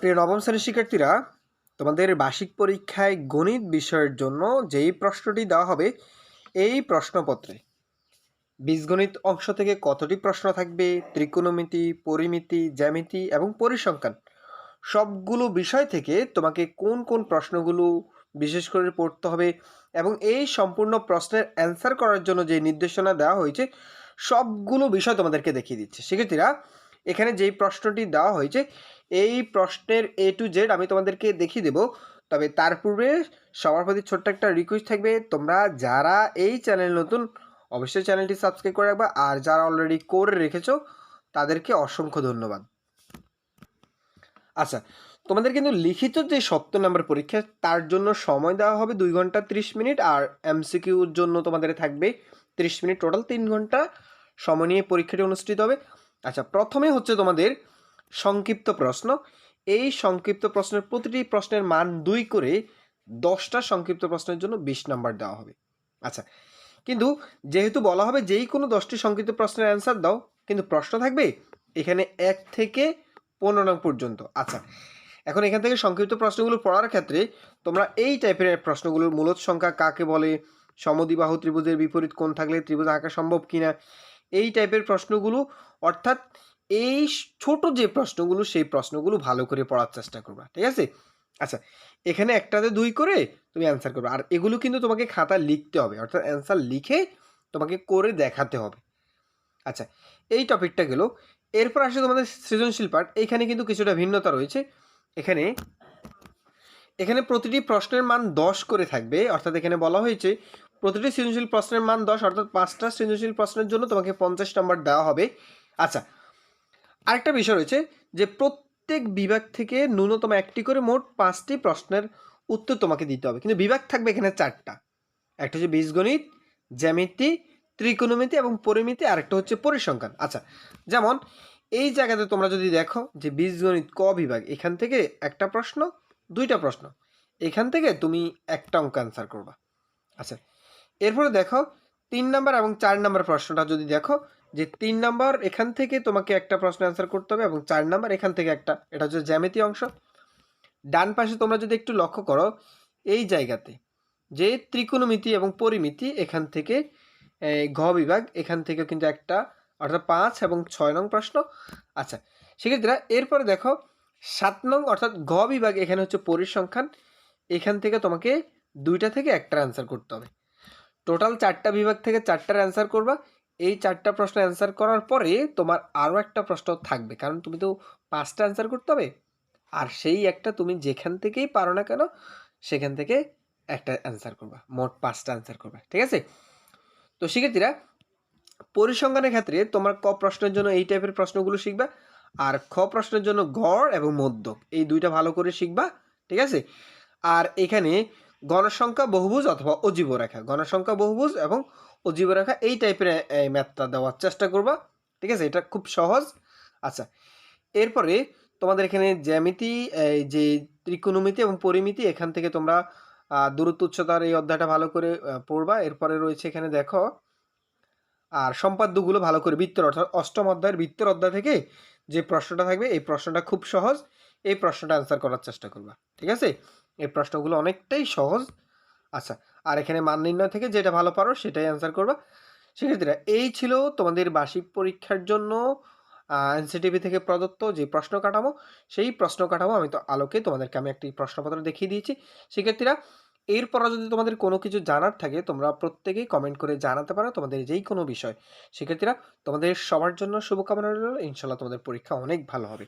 প্রিয় নবম শ্রেণির শিক্ষার্থীরা, তোমাদের বার্ষিক পরীক্ষায় গণিত বিষয়ের জন্য যেই প্রশ্নটি দেওয়া হবে, এই প্রশ্নপত্রে বীজগণিত অংশ থেকে কতটি প্রশ্ন থাকবে, ত্রিকোণমিতি, পরিমিতি, জ্যামিতি এবং পরিসংখ্যান, সবগুলো বিষয় থেকে তোমাকে কোন কোন প্রশ্নগুলো বিশেষ করে পড়তে হবে এবং এই সম্পূর্ণ প্রশ্নের অ্যান্সার করার জন্য যে নির্দেশনা দেওয়া হয়েছে, সবগুলো বিষয় তোমাদেরকে দেখিয়ে দিচ্ছে। শিক্ষার্থীরা, এখানে যেই প্রশ্নটি দেওয়া হয়েছে এই প্রশ্নের এ টু জেড আমি তোমাদেরকে দেখিয়ে দেব। তবে তার পূর্বে সবার প্রতি ছোট্ট একটা রিকোয়েস্ট থাকবে। তোমরা যারা এই চ্যানেল নতুন, অবশ্যই চ্যানেলটি সাবস্ক্রাইব করে রাখবা। আর যারা অলরেডি করে রেখেছো, তাদেরকে অসংখ্য ধন্যবাদ। আচ্ছা তোমাদের কিন্তু লিখিত যে সত্তর নম্বর পরীক্ষা, তার জন্য সময় দেওয়া হবে দুই ঘণ্টা ত্রিশ মিনিট। আর এমসিকিউর জন্য তোমাদের থাকবে ত্রিশ মিনিট টোটাল তিন ঘণ্টা সময় নিয়ে পরীক্ষাটি অনুষ্ঠিত হবে। আচ্ছা প্রথমে হচ্ছে তোমাদের সংক্ষিপ্ত প্রশ্ন। এই সংক্ষিপ্ত প্রশ্নের প্রতিটি প্রশ্নের মান দুই করে দশটা সংক্ষিপ্ত প্রশ্নের জন্য বিশ নাম্বার দেওয়া হবে। আচ্ছা কিন্তু যেহেতু বলা হবে যেই কোনো দশটি সংক্ষিপ্ত প্রশ্নের অ্যান্সার দাও, কিন্তু প্রশ্ন থাকবে এখানে এক থেকে পনেরো নং পর্যন্ত। আচ্ছা এখন এখান থেকে সংক্ষিপ্ত প্রশ্নগুলো পড়ার ক্ষেত্রে তোমরা এই টাইপের প্রশ্নগুলোর মূলত সংখ্যা কাকে বলে, সমদ্বিবাহু ত্রিভুজের বিপরীত কোণ থাকলে ত্রিভুজ আঁকা সম্ভব কিনা, এই টাইপের প্রশ্নগুলো অর্থাৎ এই ছোট যে প্রশ্নগুলো, সেই প্রশ্নগুলো ভালো করে পড়ার চেষ্টা করবা, ঠিক আছে? আচ্ছা এখানে একটাতে দুই করে তুমি অ্যান্সার করবে। আর এগুলো কিন্তু তোমাকে খাতা লিখতে হবে, অর্থাৎ অ্যান্সার লিখে তোমাকে করে দেখাতে হবে। আচ্ছা এই টপিকটা গেল। এরপর আসে তোমাদের সৃজনশীল পার্ট এইখানে কিন্তু কিছুটা ভিন্নতা রয়েছে। এখানে এখানে প্রতিটি প্রশ্নের মান দশ করে থাকবে। অর্থাৎ এখানে বলা হয়েছে, প্রতিটি সৃজনশীল প্রশ্নের মান দশ, অর্থাৎ পাঁচটা সৃজনশীল প্রশ্নের জন্য তোমাকে পঞ্চাশ নম্বর দেওয়া হবে। আচ্ছা আরেকটা বিষয় রয়েছে যে প্রত্যেক বিভাগ থেকে ন্যূনতম একটি করে মোট পাঁচটি প্রশ্নের উত্তর তোমাকে দিতে হবে। কিন্তু বিভাগ থাকবে এখানে চারটা। একটা হচ্ছে বীজগণিত, জ্যামিতি, ত্রিকোণমিতি এবং পরিমিতি আরেকটা হচ্ছে পরিসংখ্যান। আচ্ছা যেমন এই জায়গাতে তোমরা যদি দেখো যে বীজগণিত ক বিভাগ, এখান থেকে একটা প্রশ্ন, দুইটা প্রশ্ন। এখান থেকে তুমি একটা অঙ্ক অ্যান্সার করবা। আচ্ছা এরপরে দেখো তিন নাম্বার এবং চার নাম্বার প্রশ্নটা যদি দেখো যে তিন নাম্বার এখান থেকে তোমাকে একটা প্রশ্ন অ্যান্সার করতে হবে এবং চার নাম্বার এখান থেকে একটা। এটা হচ্ছে জ্যামিতি অংশ। ডান পাশে তোমরা যদি একটু লক্ষ্য করো, এই জায়গাতে যে ত্রিকোণমিতি এবং পরিমিতি এখান থেকে ঘ বিভাগ এখান থেকে কিন্তু একটা, অর্থাৎ পাঁচ এবং ছয় নং প্রশ্ন। আচ্ছা সেক্ষেত্রে এরপরে দেখো, সাত নং অর্থাৎ ঘ বিভাগ এখানে হচ্ছে পরিসংখ্যান। এখান থেকে তোমাকে দুইটা থেকে একটা অ্যান্সার করতে হবে। টোটাল চারটা বিভাগ থেকে চারটার অ্যান্সার করবা। এই চারটা প্রশ্ন অ্যান্সার করার পরে তোমার আরও একটা প্রশ্ন থাকবে। কারণ তুমি তো পাঁচটা অ্যান্সার করতে হবে। আর সেই একটা তুমি যেখান থেকেই পারো না কেন, সেখান থেকে একটা অ্যান্সার করবা। মোট পাঁচটা অ্যান্সার করবা। ঠিক আছে? তো শিক্ষার্থীরা, পরিসংখ্যানের ক্ষেত্রে তোমার ক প্রশ্নের জন্য এই টাইপের প্রশ্নগুলো শিখবা আর খ প্রশ্নের জন্য গড় এবং মধ্যক। এই দুইটা ভালো করে শিখবা। ঠিক আছে? আর এখানে গণসংখ্যা বহুভুজ অথবা অজীব রেখা গণসংখ্যা বহুভুজ এবং অজীব রেখা এই টাইপের এই ম্যাথটা দেওয়ার চেষ্টা করবা। ঠিক আছে? এটা খুব সহজ। আচ্ছা এরপরে তোমাদের এখানে জ্যামিতি যে ত্রিকোণমিতি এবং পরিমিতি, এখান থেকে তোমরা দূরত্ব, উচ্চতার এই অধ্যায়টা ভালো করে পড়বা। এরপরে রয়েছে এখানে দেখো, আর সম্পাদ্যগুলো ভালো করে বৃত্তর অর্থাৎ অষ্টম অধ্যায়ের বৃত্তর অধ্যায় থেকে যে প্রশ্নটা থাকবে, এই প্রশ্নটা খুব সহজ। এই প্রশ্নটা অ্যান্সার করার চেষ্টা করবা। ঠিক আছে? এই প্রশ্নগুলো অনেকটাই সহজ। আচ্ছা আর এখানে মান নির্ণয় থেকে যেটা ভালো পারো সেটাই অ্যান্সার করবা। সেক্ষেত্রে এই ছিল তোমাদের বার্ষিক পরীক্ষার জন্য এনসিটিভি থেকে প্রদত্ত যে প্রশ্ন কাঠামো, সেই প্রশ্ন কাঠামো আমি তো আলোকে তোমাদেরকে আমি একটি প্রশ্নপত্র দেখিয়ে দিয়েছি। শিক্ষার্থীরা, এরপরও যদি তোমাদের কোনো কিছু জানার থাকে, তোমরা প্রত্যেকেই কমেন্ট করে জানাতে পারো তোমাদের যেই কোনো বিষয়। শিক্ষার্থীরা, তোমাদের সবার জন্য শুভকামনা রইল। ইনশাল্লাহ তোমাদের পরীক্ষা অনেক ভালো হবে।